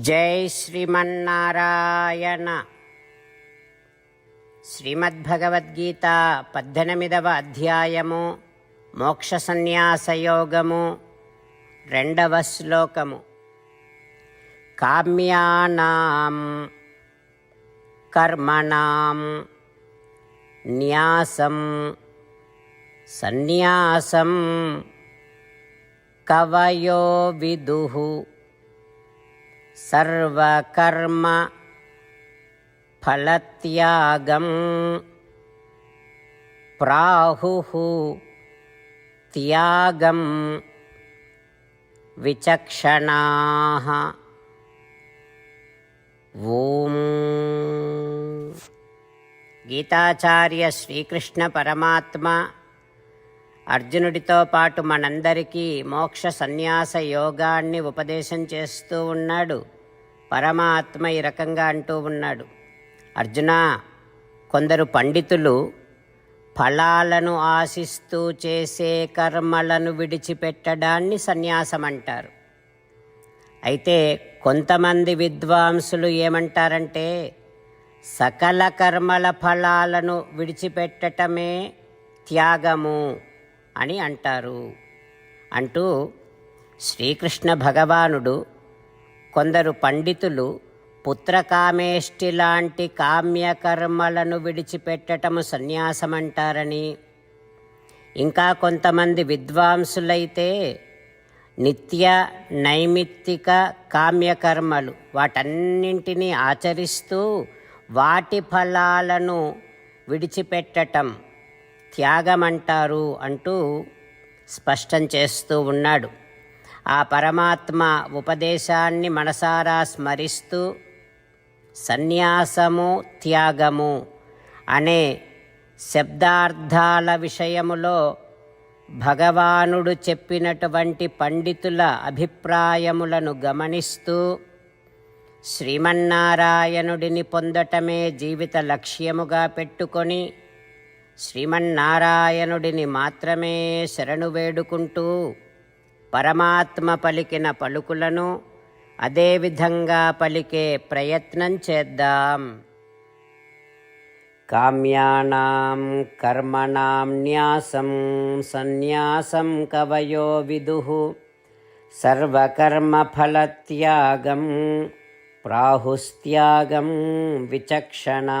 జై శ్రీమన్నారాయణ. శ్రీమద్భగవద్గీత పద్దెనిమిదవ అధ్యాయము మోక్ష సన్యాసయోగము రెండవ శ్లోకము. కామ్యానాం కర్మణాం న్యాసం సన్యాసం కవయో విదుహు सर्वकर्म फलत्यागं प्राहुः त्यागं विचक्षणाः। ॐ गीताचार्यश्रीकृष्णपरमात्मा అర్జునుడితో పాటు మనందరికీ మోక్ష సన్యాస యోగాన్ని ఉపదేశం చేస్తూ ఉన్నాడు. పరమాత్మ ఈ రకంగా అంటూ ఉన్నాడు. అర్జున కొందరు పండితులు ఫలాలను ఆశిస్తూ చేసే కర్మలను విడిచిపెట్టడాన్ని సన్యాసం అంటారు అయితే కొంతమంది విద్వాంసులు ఏమంటారంటే సకల కర్మల ఫలాలను విడిచిపెట్టటమే త్యాగము. అని అంటారు. అంటూ శ్రీకృష్ణ భగవానుడు కొందరు పండితులు పుత్రకామేష్టి లాంటి కామ్యకర్మలను విడిచిపెట్టటము సన్యాసమంటారని. ఇంకా కొంతమంది విద్వాంసులైతే నిత్య నైమిత్తిక కామ్యకర్మలు వాటన్నింటినీ ఆచరిస్తూ వాటి ఫలాలను విడిచిపెట్టటం త్యాగమంటారు అంటూ స్పష్టం చేస్తూ ఉన్నాడు. ఆ పరమాత్మ ఉపదేశాన్ని మనసారా స్మరిస్తూ సన్యాసము త్యాగము అనే శబ్దార్థాల విషయములో భగవానుడు చెప్పినటువంటి పండితుల అభిప్రాయములను గమనిస్తూ శ్రీమన్నారాయణుడిని పొందటమే జీవిత లక్ష్యముగా పెట్టుకొని శ్రీమన్నారాయణుడిని మాత్రమే శరణు వేడుకుంటూ పరమాత్మ పలికిన పలుకులను అదేవిధంగా పలికే ప్రయత్నం చేద్దాం. కామ్యానాం కర్మణాం న్యాసం సన్యాసం కవయో విదు సర్వకర్మఫలత్యాగం ప్రాహుస్త్యాగం విచక్షణా.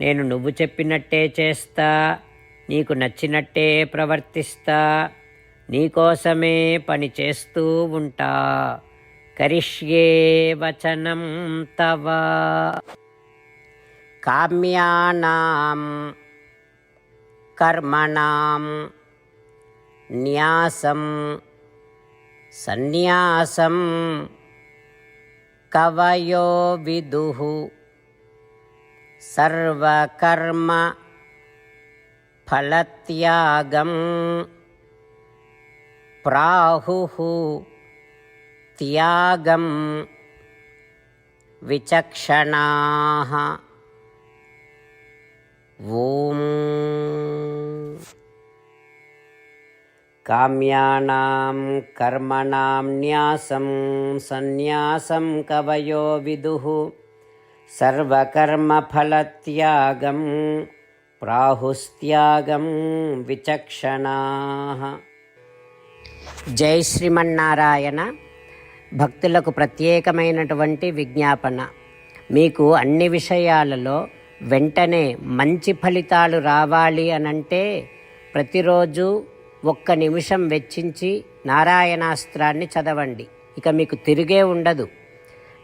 నేను నువ్వు చెప్పినట్టే చేస్తా నీకు నచ్చినట్టే ప్రవర్తిస్తా నీకోసమే పని చేస్తూ ఉంటా. కరిష్యే వచనం తవ. కామ్యానాం కర్మణాం న్యాసం సన్యాసం కవయో విదుహు सर्वकर्म फलत्यागं प्राहुः त्यागं विचक्षणाः। ॐ काम्यानां कर्मणां न्यासं सन्न्यासं कवयो विदुः। సర్వకర్మఫలత్యాగం ప్రాహుస్త్యాగం విచక్షణా జై శ్రీమన్నారాయణ భక్తులకు ప్రత్యేకమైనటువంటి విజ్ఞాపన. మీకు అన్ని విషయాలలో వెంటనే మంచి ఫలితాలు రావాలి అనంటే ప్రతిరోజు ఒక్క నిమిషం వెచ్చించి నారాయణాస్త్రాన్ని చదవండి. ఇక మీకు తిరిగే ఉండదు.